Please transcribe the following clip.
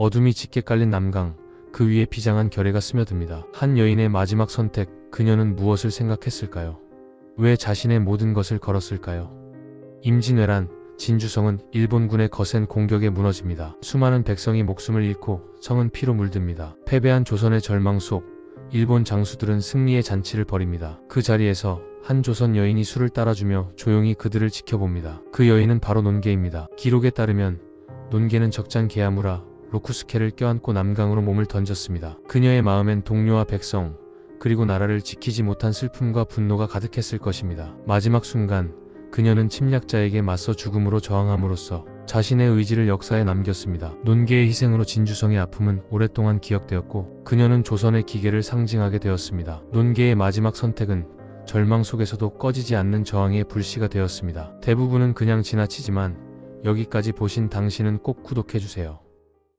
어둠이 짙게 깔린 남강, 그 위에 비장한 결의가 스며듭니다. 한 여인의 마지막 선택, 그녀는 무엇을 생각했을까요? 왜 자신의 모든 것을 걸었을까요? 임진왜란, 진주성은 일본군의 거센 공격에 무너집니다. 수많은 백성이 목숨을 잃고 성은 피로 물듭니다. 패배한 조선의 절망 속 일본 장수들은 승리의 잔치를 벌입니다. 그 자리에서 한 조선 여인이 술을 따라주며 조용히 그들을 지켜봅니다. 그 여인은 바로 논개입니다. 기록에 따르면 논개는 적장 개야무라 로쿠스케를 껴안고 남강으로 몸을 던졌습니다. 그녀의 마음엔 동료와 백성 그리고 나라를 지키지 못한 슬픔과 분노가 가득했을 것입니다. 마지막 순간 그녀는 침략자에게 맞서 죽음으로 저항함으로써 자신의 의지를 역사에 남겼습니다. 논개의 희생으로 진주성의 아픔은 오랫동안 기억되었고 그녀는 조선의 기계를 상징하게 되었습니다. 논개의 마지막 선택은 절망 속에서도 꺼지지 않는 저항의 불씨가 되었습니다. 대부분은 그냥 지나치지만 여기까지 보신 당신은 꼭 구독해주세요.